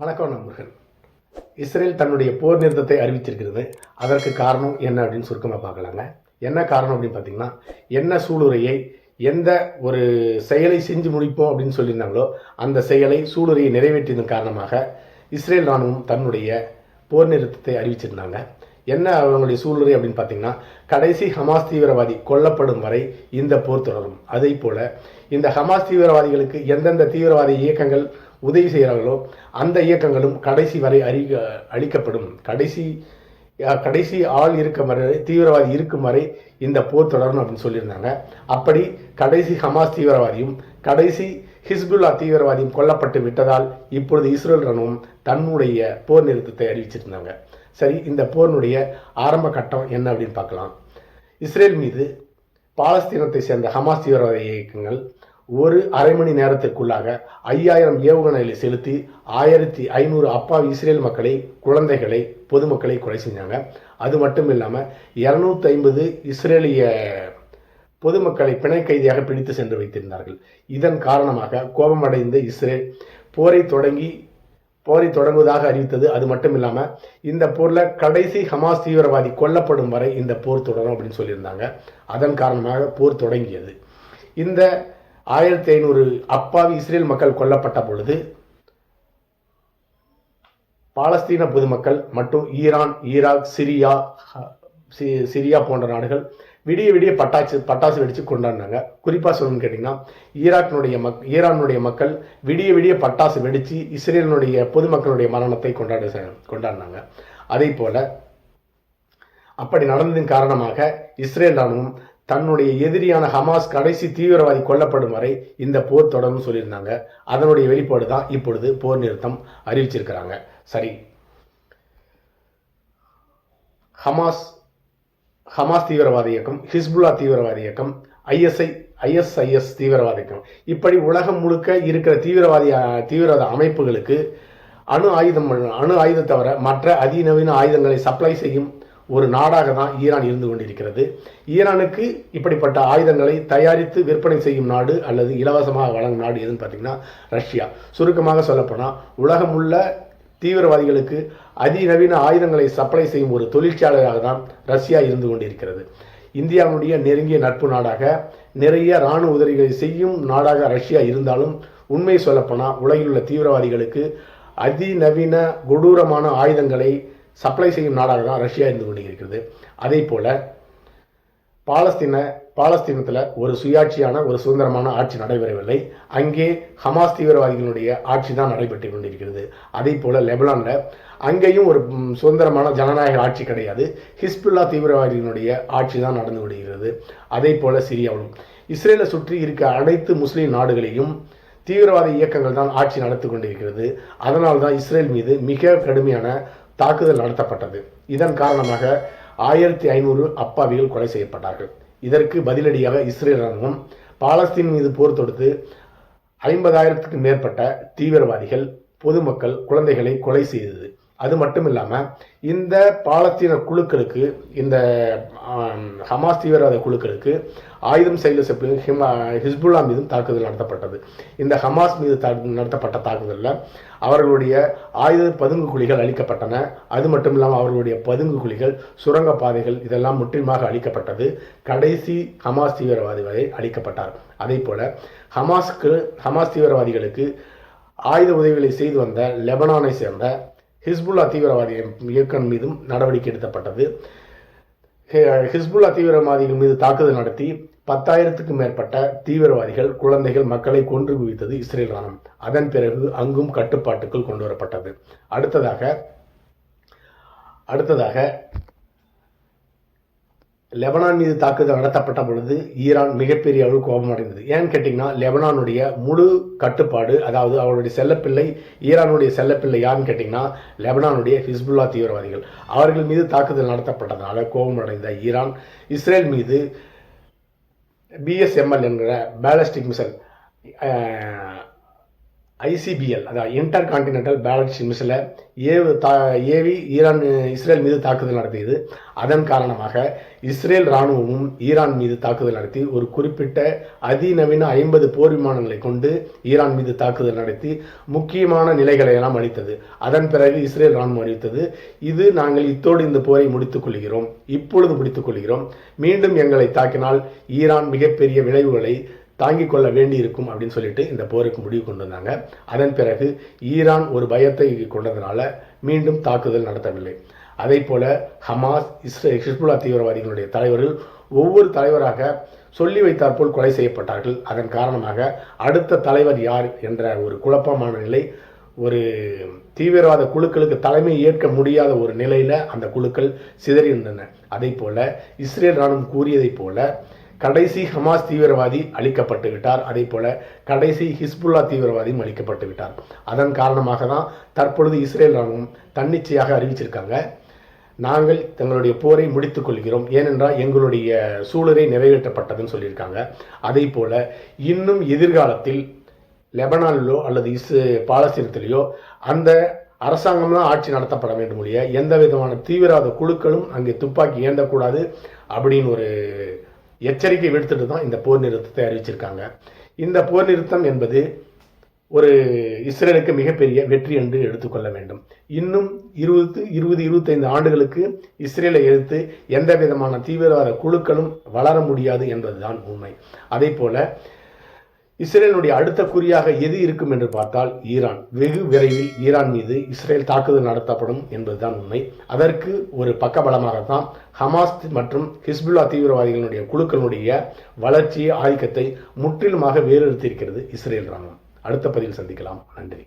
வணக்கம் நண்பர்கள். இஸ்ரேல் தன்னுடைய போர் நிறுத்தத்தை அறிவிச்சிருக்கிறது. அதற்கு காரணம் என்ன அப்படின்னு சுருக்கமாக பார்க்கலாங்க. என்ன காரணம் அப்படின்னு பார்த்தீங்கன்னா என்ன சூளுரையை எந்த ஒரு செயலை செஞ்சு முடிப்போம் அப்படின்னு சொல்லியிருந்தாங்களோ அந்த செயலை சூளுரையை நிறைவேற்றியதன் காரணமாக இஸ்ரேல் ராணுவம் தன்னுடைய போர் நிறுத்தத்தை அறிவிச்சிருந்தாங்க. என்ன அவங்களுடைய சூழ்நிலை அப்படின்னு பார்த்தீங்கன்னா கடைசி ஹமாஸ் தீவிரவாதி கொல்லப்படும் வரை இந்த போர் தொடரும். அதே போல் இந்த ஹமாஸ் தீவிரவாதிகளுக்கு எந்தெந்த தீவிரவாத இயக்கங்கள் உதவி செய்கிறார்களோ அந்த இயக்கங்களும் கடைசி வரை அறி அளிக்கப்படும். கடைசி கடைசி ஆள் இருக்கும் வரை தீவிரவாதி இருக்கும் வரை இந்த போர் தொடரும் அப்படின்னு சொல்லியிருந்தாங்க. அப்படி கடைசி ஹமாஸ் தீவிரவாதியும் கடைசி ஹிஸ்புல்லா தீவிரவாதியும் கொல்லப்பட்டு விட்டதால் இப்பொழுது இஸ்ரேல் ராணுவம் தன்னுடைய போர் நிறுத்தத்தை அறிவிச்சிருந்தாங்க. சரி இந்த போரினுடைய ஆரம்ப கட்டம் என்ன அப்படின்னு பார்க்கலாம். இஸ்ரேல் மீது பாலஸ்தீனத்தை சேர்ந்த ஹமாஸ் தீவிரவாத இயக்கங்கள் ஒரு அரை மணி நேரத்திற்குள்ளாக ஐயாயிரம் ஏவுகணைகளை செலுத்தி ஆயிரத்தி ஐநூறு அப்பாவி இஸ்ரேல் மக்களை குழந்தைகளை பொதுமக்களை கொலை செஞ்சாங்க. அது மட்டும் இல்லாமல் இரநூத்தி ஐம்பது இஸ்ரேலிய பொதுமக்களை பிணை கைதியாக பிடித்து சென்று வைத்திருந்தார்கள். இதன் காரணமாக கோபமடைந்த இஸ்ரேல் போரை தொடங்கி போரை தொடங்குவதாக அறிவித்தது. அது மட்டும் இல்லாமல் இந்த போரில் கடைசி ஹமாஸ் தீவிரவாதி கொல்லப்படும் வரை இந்த போர் தொடரும் அப்படின்னு சொல்லியிருந்தாங்க. அதன் காரணமாக போர் தொடங்கியது. இந்த ஆயிரத்தி ஐநூறு அப்பாவி இஸ்ரேல் மக்கள் கொல்லப்பட்ட பொழுது பாலஸ்தீன பொதுமக்கள் மற்றும் ஈரான் ஈராக் சிரியா சி- சிரியா போன்ற நாடுகள் விடிய விடிய பட்டாசு பட்டாசு வெடித்து கொண்டாடினாங்க. குறிப்பாக சொல்லணும்னு கேட்டிங்கன்னா ஈராக்கினுடைய மக் ஈரானுடைய மக்கள் விடிய விடிய பட்டாசு வெடித்து இஸ்ரேலினுடைய பொதுமக்களுடைய மரணத்தை கொண்டாட கொண்டாடினாங்க. அதே போல் அப்படி நடந்ததின் காரணமாக இஸ்ரேல் ராணுவம் தன்னுடைய எதிரியான ஹமாஸ் கடைசி தீவிரவாதி கொல்லப்படும் வரை இந்த போர் தொடரும் சொல்லியிருந்தாங்க. அதனுடைய வெளிப்பாடு தான் இப்பொழுது போர் நிறுத்தம் அறிவிச்சிருக்கிறாங்க. சரி. ஹமாஸ் ஹமாஸ் தீவிரவாத இயக்கம் ஹிஸ்புல்லா தீவிரவாத இயக்கம் ஐஎஸ்ஐ ஐஎஸ்ஐஎஸ் தீவிரவாத இயக்கம். இப்படி உலகம் முழுக்க இருக்கிற தீவிரவாதி தீவிரவாத அமைப்புகளுக்கு அணு ஆயுதம் அணு ஆயுதம் தவிர மற்ற அதிநவீன ஆயுதங்களை சப்ளை செய்யும் ஒரு நாடாக தான் ஈரான் இருந்து கொண்டிருக்கிறது. ஈரானுக்கு இப்படிப்பட்ட ஆயுதங்களை தயாரித்து விற்பனை செய்யும் நாடு அல்லது இலவசமாக வழங்கும் நாடு எதுன்னு பார்த்தீங்கன்னா ரஷ்யா. சுருக்கமாக சொல்லப்போனால் உலகம் உள்ள தீவிரவாதிகளுக்கு அதிநவீன ஆயுதங்களை சப்ளை செய்யும் ஒரு தொழிற்சாலையாக தான் ரஷ்யா இருந்து கொண்டிருக்கிறது. இந்தியாவுடைய நெருங்கிய நட்பு நாடாக நிறைய இராணுவ உதவிகளை செய்யும் நாடாக ரஷ்யா இருந்தாலும் உண்மை சொல்லப்போனால் உலகில் உள்ள தீவிரவாதிகளுக்கு அதிநவீன கொடூரமான ஆயுதங்களை சப்ளை செய்யும் நாடாக தான் ரஷ்யா இருந்து கொண்டிருக்கிறது. அதே போல் பாலஸ்தீன பாலஸ்தீனத்தில் ஒரு சுயாட்சியான ஒரு சுதந்திரமான ஆட்சி நடைபெறவில்லை. அங்கே ஹமாஸ் தீவிரவாதிகளுடைய ஆட்சி தான் நடைபெற்று கொண்டிருக்கிறது. அதே போல் லெபனானில் அங்கேயும் ஒரு சுதந்திரமான ஜனநாயக ஆட்சி கிடையாது. ஹிஸ்புல்லா தீவிரவாதிகளுடைய ஆட்சி தான் நடந்து கொண்டிருக்கிறது. அதே போல் சிரியாவிலும். இஸ்ரேலை சுற்றி இருக்க அனைத்து முஸ்லீம் நாடுகளையும் தீவிரவாத இயக்கங்கள் தான் ஆட்சி நடத்தி கொண்டிருக்கிறது. அதனால் தான் இஸ்ரேல் மீது மிக கடுமையான தாக்குதல் நடத்தப்பட்டது. இதன் காரணமாக ஆயிரத்தி ஐநூறு அப்பாவிகள் கொலை செய்யப்பட்டார்கள். இதற்கு பதிலடியாக இஸ்ரேல் ராணுவம் பாலஸ்தீன் மீது போர் தொடுத்து ஐம்பதாயிரத்துக்கும் மேற்பட்ட தீவிரவாதிகள் பொதுமக்கள் குழந்தைகளை கொலை செய்தது. அது மட்டும் இல்லாமல் இந்த பாலஸ்தீன குழுக்களுக்கு இந்த ஹமாஸ் தீவிரவாத குழுக்களுக்கு ஆயுதம் செயல செப்பு ஹிமா ஹிஸ்புல்லா மீதும் தாக்குதல் நடத்தப்பட்டது. இந்த ஹமாஸ் மீது நடத்தப்பட்ட தாக்குதலில் அவர்களுடைய ஆயுத பதுங்கு குழிகள் அளிக்கப்பட்டன அது மட்டும் இல்லாமல் அவர்களுடைய பதுங்கு குழிகள் சுரங்க பாதைகள் இதெல்லாம் முற்றிலுமாக அளிக்கப்பட்டது கடைசி ஹமாஸ் தீவிரவாதி வரை அளிக்கப்பட்டார் அதே போல ஹமாஸ்க்கு ஹமாஸ் தீவிரவாதிகளுக்கு ஆயுத உதவிகளை செய்து வந்த லெபனானை சேர்ந்த ஹிஸ்புல்லா தீவிரவாதி இயக்கம் மீதும் நடவடிக்கை எடுக்கப்பட்டது. ஹிஸ்புல்லா தீவிரவாதிகள் மீது தாக்குதல் நடத்தி பத்தாயிரத்துக்கும் மேற்பட்ட தீவிரவாதிகள் குழந்தைகள் மக்களை கொன்று குவித்தது இஸ்ரேல் ராணுவம் அதன் பிறகு அங்கும் கட்டுப்பாட்டுக்குள் கொண்டு வரப்பட்டது. அடுத்ததாக அடுத்ததாக லெபனான் மீது தாக்குதல் நடத்தப்பட்ட பொழுது ஈரான் மிகப்பெரிய அளவு கோபமடைந்தது. ஏன்னு கேட்டிங்கன்னா லெபனானுடைய முழு கட்டுப்பாடு அதாவது அவருடைய செல்லப்பிள்ளை ஈரானுடைய செல்லப்பிள்ளை யாருன்னு கேட்டிங்கன்னா லெபனானுடைய ஹிஸ்புல்லா தீவிரவாதிகள். அவர்கள் மீது தாக்குதல் நடத்தப்பட்டதால் கோபமடைந்த ஈரான் இஸ்ரேல் மீது பிஎஸ்எம்எல் என்கிற பேலஸ்டிக் மிசைல் ஐசிபிஎல் அதாவது இன்டர் கான்டினென்டல் பேலன்ஸ் மிஸ்ஸில் ஏவு தா ஏவி ஈரான் இஸ்ரேல் மீது தாக்குதல் நடத்தியது. அதன் காரணமாக இஸ்ரேல் இராணுவமும் ஈரான் மீது தாக்குதல் நடத்தி ஒரு குறிப்பிட்ட அதிநவீன ஐம்பது போர் விமானங்களை கொண்டு ஈரான் மீது தாக்குதல் நடத்தி முக்கியமான நிலைகளை எல்லாம் அளித்தது. அதன் பிறகு இஸ்ரேல் இராணுவம் அறிவித்தது இது நாங்கள் இத்தோடு இந்த போரை முடித்துக் கொள்கிறோம் இப்பொழுது முடித்துக் கொள்கிறோம். மீண்டும் எங்களை தாக்கினால் ஈரான் மிகப்பெரிய விளைவுகளை தாங்கிக் கொள்ள வேண்டியிருக்கும் அப்படின்னு சொல்லிட்டு இந்த போருக்கு முடிவு கொண்டு வந்தாங்க. அதன் பிறகு ஈரான் ஒரு பயத்தை கொண்டதுனால மீண்டும் தாக்குதல் நடத்தவில்லை. அதே போல ஹமாஸ் இஸ்ரே ஹிஸ்புல்லா தீவிரவாதிகளுடைய தலைவர்கள் ஒவ்வொரு தலைவராக சொல்லி வைத்தாற்போல் கொலை செய்யப்பட்டார்கள். அதன் காரணமாக அடுத்த தலைவர் யார் என்ற ஒரு குழப்பமான நிலை ஒரு தீவிரவாத குழுக்களுக்கு தலைமை ஏற்க முடியாத ஒரு நிலையில அந்த குழுக்கள் சிதறியிருந்தன. அதே போல இஸ்ரேல் ராணுவம் கூறியதைப் போல கடைசி ஹமாஸ் தீவிரவாதி அழிக்கப்பட்டு விட்டார். அதே போல கடைசி ஹிஸ்புல்லா தீவிரவாதியும் அழிக்கப்பட்டு விட்டார். அதன் காரணமாக தான் தற்பொழுது இஸ்ரேல் ராணுவம் தன்னிச்சையாக அறிவிச்சிருக்காங்க. நாங்கள் தங்களுடைய போரை முடித்துக் கொள்கிறோம். ஏனென்றால் எங்களுடைய சூழலை நிறைவேற்றப்பட்டதுன்னு சொல்லியிருக்காங்க. அதே போல இன்னும் எதிர்காலத்தில் லெபனானிலோ அல்லது இஸ் பாலஸ்தீனத்திலேயோ அந்த அரசாங்கம் தான் ஆட்சி நடத்தப்பட வேண்டும் ஒழிய எந்த விதமான தீவிரவாத குழுக்களும் அங்கே துப்பாக்கி ஏந்தக்கூடாது அப்படின்னு ஒரு எச்சரிக்கை விடுத்துட்டு தான் இந்த போர் நிறுத்தத்தை அறிவிச்சிருக்காங்க. இந்த போர் நிறுத்தம் என்பது ஒரு இஸ்ரேலுக்கு மிகப்பெரிய வெற்றி என்று எடுத்துக்கொள்ள வேண்டும். இன்னும் இருபது இருபது இருபத்தைந்து ஆண்டுகளுக்கு இஸ்ரேலை எதிர்த்து எந்த விதமான தீவிரவாத குழுக்களும் வளர முடியாது என்பதுதான் உண்மை. அதே போல இஸ்ரேலுடைய அடுத்த குறியாக எது இருக்கும் என்று பார்த்தால் ஈரான். வெகு விரைவில் ஈரான் மீது இஸ்ரேல் தாக்குதல் நடத்தப்படும் என்பதுதான் உண்மை. அதற்கு ஒரு பக்கபலமாகத்தான் ஹமாஸ் மற்றும் ஹிஸ்புல்லா தீவிரவாதிகளுடைய குழுக்களுடைய வளர்ச்சி ஆதிக்கத்தை முற்றிலுமாக வேறுறுத்தியிருக்கிறது இஸ்ரேல் ராணுவம் அடுத்த பதிவில் சந்திக்கலாம். நன்றி.